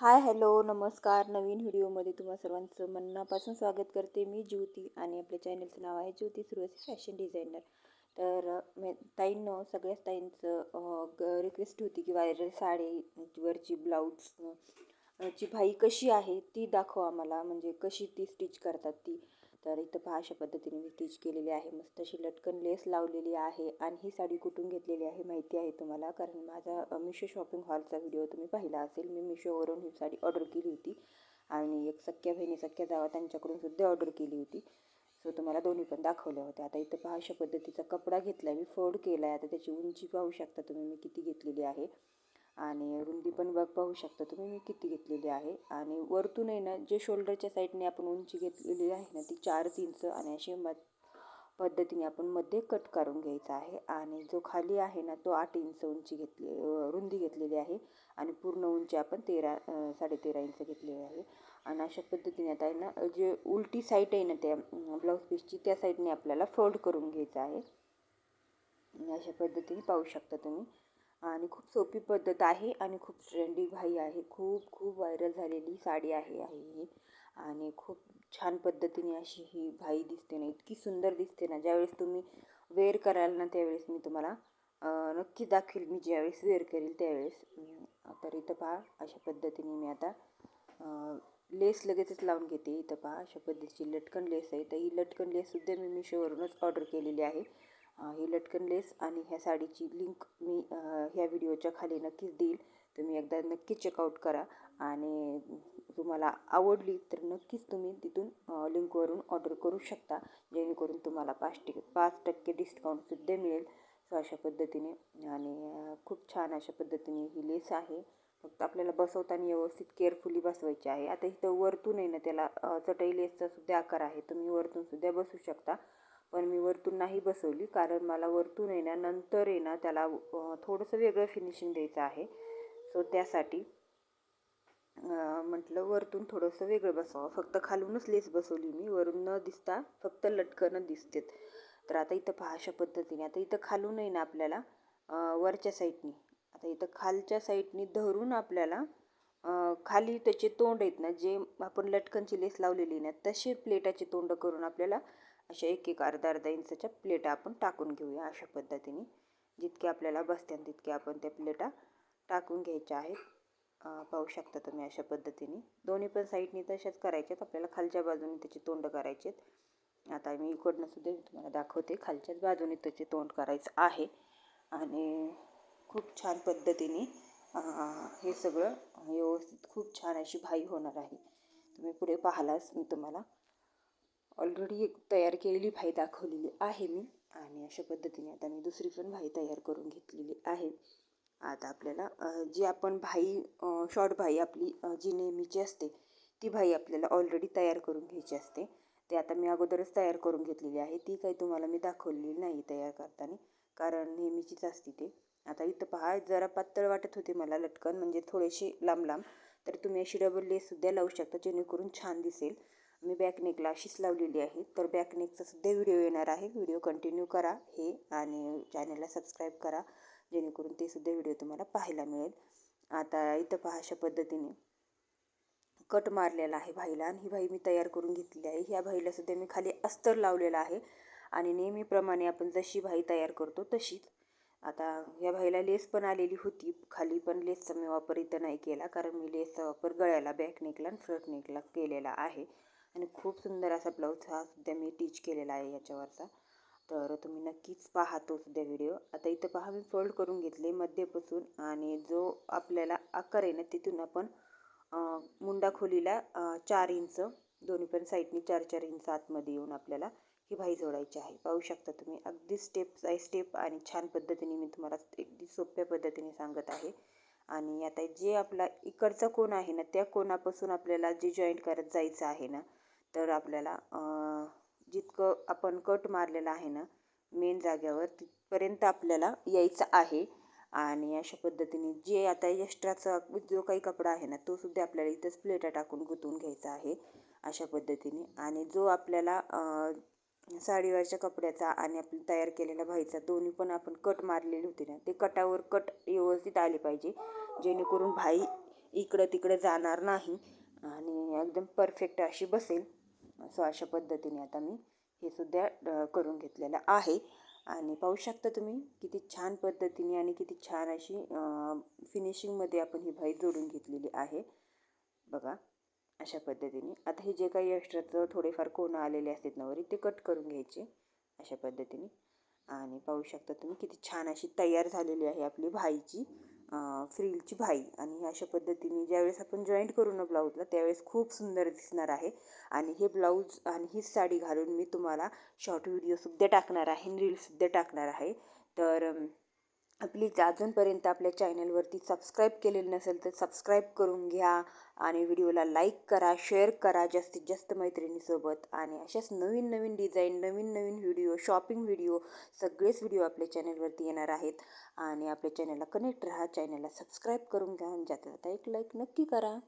Hi hello नमस्कार. नवीन व्हिडिओमध्ये तुम्हा सर्वांचं मनापासून स्वागत करते मी ज्योती आणि आपल्या चॅनलचं नाव आहे ज्योती सुरवसी फॅशन डिझायनर. तर ताईंनं ताईंनो सगळ्याच ताईंचं रिक्वेस्ट होती की वायरल साडीवरची ब्लाऊज ची भाई कशी आहे ती दाखवा आम्हाला. म्हणजे कशी ती स्टिच करतात ती. तर इथं पहा अशा पद्धतीने मी स्टिच केलेली आहे. मस्त अशी लटकन लेस लावलेली आहे आणि ही साडी कुठून घेतलेली आहे माहिती आहे तुम्हाला? कारण माझा मिशो शॉपिंग हॉलचा व्हिडिओ तुम्ही पाहिला असेल. मी मिशोवरून ही साडी ऑर्डर केली होती. आणि एक सख्या बहिणी सख्या जावा त्यांच्याकडून सुद्धा ऑर्डर केली होती. सो तुम्हाला दोन्ही पण दाखवल्या होत्या. आता इथं पहा अशा पद्धतीचा कपडा घेतला मी. फोल्ड केला आहे आता त्याची उंची पाहू शकता तुम्ही मी किती घेतलेली आहे. आणि रुंदी पण बघ पाहू शकता तुम्ही मी किती घेतलेली आहे. आणि वरतून आहे ना जे शोल्डरच्या साईडने आपण उंची घेतलेली आहे ना ती चारच इंच आणि अशी म पद्धतीने आपण मध्ये कट करून घ्यायचा आहे. आणि जो खाली आहे ना तो आठ इंच उंची घेतली रुंदी घेतलेली आहे. आणि पूर्ण उंची आपण तेरा साडेतेरा इंच घेतलेली आहे. आणि अशा पद्धतीने आता आहे ना जे उलटी साईट आहे ना त्या ब्लाऊज पीसची त्या साईडने आपल्याला फोल्ड करून घ्यायचं आहे. अशा पद्धतीने पाहू शकता तुम्ही. आणि खूप सोपी पद्धत आहे आणि खूप ट्रेंडी भाई आहे. खूप खूप व्हायरल झालेली साडी आहे ही. आणि खूप छान पद्धतीने अशी ही भाई दिसते ना इतकी सुंदर दिसते ना. ज्यावेळेस तुम्ही वेअर कराल ना त्यावेळेस मी तुम्हाला नक्की दाखवेल. मी ज्यावेळेस वेअर करेल त्यावेळेस. तर इथं पहा अशा पद्धतीने मी आता लेस लगेचच लावून घेते. इथं पहा अशा पद्धतीची लटकन लेस आहे. तर ही लटकन लेससुद्धा मी मिशोवरूनच ऑर्डर केलेली आहे. ही लटकन लेस आणि ह्या साडीची लिंक मी ह्या व्हिडिओच्या खाली नक्कीच देईल. तुम्ही एकदा नक्की चेकआउट करा आणि तुम्हाला आवडली तर नक्कीच तुम्ही तिथून लिंकवरून ऑर्डर करू शकता. जेणेकरून तुम्हाला पाच टिक पाच टक्के डिस्काउंटसुद्धा मिळेल. सो अशा पद्धतीने आणि खूप छान अशा पद्धतीने ही लेस आहे. फक्त आपल्याला बसवताना व्यवस्थित केअरफुली बसवायची आहे. आता इथं वरतून आहे ना त्याला चटई लेसचा सुद्धा आकार आहे. तुम्ही वरतून सुद्धा बसू शकता. पण मी वरतून नाही बसवली कारण मला वरतून येण्यानंतर आहे ना त्याला थोडंसं वेगळं फिनिशिंग द्यायचं आहे. सो त्यासाठी म्हटलं वरतून थोडंसं वेगळं बसवावं फक्त खालूनच लेस बसवली मी. वरून न दिसता फक्त लटकनच दिसतेत. तर आता इथं पहा अशा पद्धतीने. आता इथं खालून आहे ना आपल्याला वरच्या साईडनी आता इथं खालच्या साईडनी धरून आपल्याला खाली त्याचे तोंड आहेत ना जे आपण लटकनची लेस लावलेली ना तसे प्लेटाचे तोंड करून आपल्याला अशा एक एक अर्धा अर्धा इंचाच्या प्लेटा आपण टाकून घेऊया अशा पद्धतीने. जितके आपल्याला बसत्यान तितके आपण त्या प्लेटा टाकून घ्यायच्या आहेत. पाहू शकता तुम्ही अशा पद्धतीने. दोन्ही पण साईडनी तशाच करायच्यात. आपल्याला खालच्या बाजूने त्याचे तोंड करायचे आता मी इकडनं सुद्धा तुम्हाला दाखवते. खालच्याच बाजूने त्याचे तोंड करायचं आहे. आणि खूप छान पद्धतीने हे सगळं व्यवस्थित खूप छान अशी भाई होणार आहे. तुम्ही पुढे पाहालाच मी तुम्हाला ऑलरेडी एक तयार केलेली भाई दाखवलेली आहे मी. आणि अशा पद्धतीने आता मी दुसरी पण भाई तयार करून घेतलेली आहे. आता आपल्याला जी आपण भाई शॉर्ट भाई आपली जी नेहमीची असते ती भाई आपल्याला ऑलरेडी तयार करून घ्यायची असते. ते आता मी अगोदरच तयार करून घेतलेली आहे. ती काही तुम्हाला मी दाखवलेली नाही तयार करताना कारण नेहमीचीच असते ते. आता इथं पहा जरा पातळ वाटत होते मला लटकन म्हणजे थोडेसे लांब लांब. तर तुम्ही अशी डबल लेससुद्धा लावू शकता जेणेकरून छान दिसेल. मी बॅकनेकला अशीच लावलेली आहे. तर बॅकनेकचा सुद्धा व्हिडिओ येणार आहे. व्हिडिओ कंटिन्यू करा हे आणि चॅनलला सबस्क्राईब करा. जेणेकरून ते सुद्धा व्हिडिओ तुम्हाला पाहायला मिळेल. आता इथं पहा अशा पद्धतीने. कट मारलेला आहे भाईला आणि ही भाई मी तयार करून घेतलेली आहे. ह्या भाईला सुद्धा मी खाली अस्तर लावलेला आहे आणि नेहमीप्रमाणे आपण जशी भाई तयार करतो तशीच. आता ह्या भाईला लेस पण आलेली होती. खाली पण लेसचा मी वापर इथं नाही केला कारण मी लेसचा वापर गळ्याला बॅक नेकला आणि फ्रंट नेकला केलेला आहे. आणि खूप सुंदर असा ब्लाऊज हा सुद्धा मी टीच केलेला आहे याच्यावरचा. तर तुम्ही नक्कीच पाहा तो सुद्धा व्हिडिओ आता इथं पहा मी फोल्ड करून घेतले मध्यपासून आणि जो आपल्याला आकार आहे ना तिथून आपण मुंडा खोलीला चार इंच दोन्ही पण साईडनी चार चार इंच आतमध्ये येऊन आपल्याला ही भाई जोडायची आहे. पाहू शकता तुम्ही अगदी स्टेप बाय स्टेप आणि छान पद्धतीने मी तुम्हाला अगदी सोप्या पद्धतीने सांगत आहे. आणि आता जे आपला इकडचा कोण आहे ना त्या कोणापासून आपल्याला जे जॉईंट करत जायचं आहे ना तर आपल्याला जितकं आपण कट मारलेला आहे ना मेन जाग्यावर तिथपर्यंत आपल्याला यायचं आहे. आणि अशा पद्धतीने जे आता एक्स्ट्राचा जो काही कपडा आहे ना तो सुद्धा आपल्याला इथंच प्लेटा टाकून गुंतवून घ्यायचा आहे. अशा पद्धतीने. आणि जो आपल्याला साडीवरच्या कपड्याचा आणि आपण तयार केलेला भाईचा दोन्ही पण आपण कट मारलेले होते ना ते कटावर कट व्यवस्थित आले पाहिजे. जेणेकरून भाई इकडं तिकडं जाणार नाही आणि एकदम परफेक्ट अशी बसेल. सो अशा पद्धतीने आता मी हे सुद्धा करून घेतलेलं आहे. आणि पाहू शकता तुम्ही किती छान पद्धतीने आणि किती छान अशी फिनिशिंगमध्ये आपण ही भाई जोडून घेतलेली आहे. बघा अशा पद्धतीने. आता हे जे काही एक्स्ट्राचं थोडेफार कोणं आलेले असतात नवरी ते कट करून घ्यायचे अशा पद्धतीने. आणि पाहू शकता तुम्ही किती छान अशी तयार झालेली आहे आपली भाईची. फ्रिलची भाई. आणि अशा पद्धतीने ज्यावेळेस आपण जॉईंट करू ना ब्लाऊजला त्यावेळेस खूप सुंदर दिसणार आहे. आणि हे ब्लाऊज आणि हीच साडी घालून मी तुम्हाला शॉर्ट व्हिडिओसुद्धा टाकणार आहे रीलसुद्धा टाकणार आहे. तर प्लीज अजूनपर्यंत आपल्या चॅनलवरती सबस्क्राईब केलेलं नसेल तर सबस्क्राईब करून घ्या आणि व्हिडिओला लाईक करा शेअर करा जास्तीत जास्त मैत्रिणीसोबत. आणि अशाच नवीन नवीन डिझाईन नवीन नवीन व्हिडिओ शॉपिंग व्हिडिओ सगळेच व्हिडिओ आपल्या चॅनलवरती येणार आहेत. आणि आपल्या चॅनलला कनेक्ट राहा चॅनलला सबस्क्राईब करून घ्या आणि जाता जाता एक लाईक नक्की करा.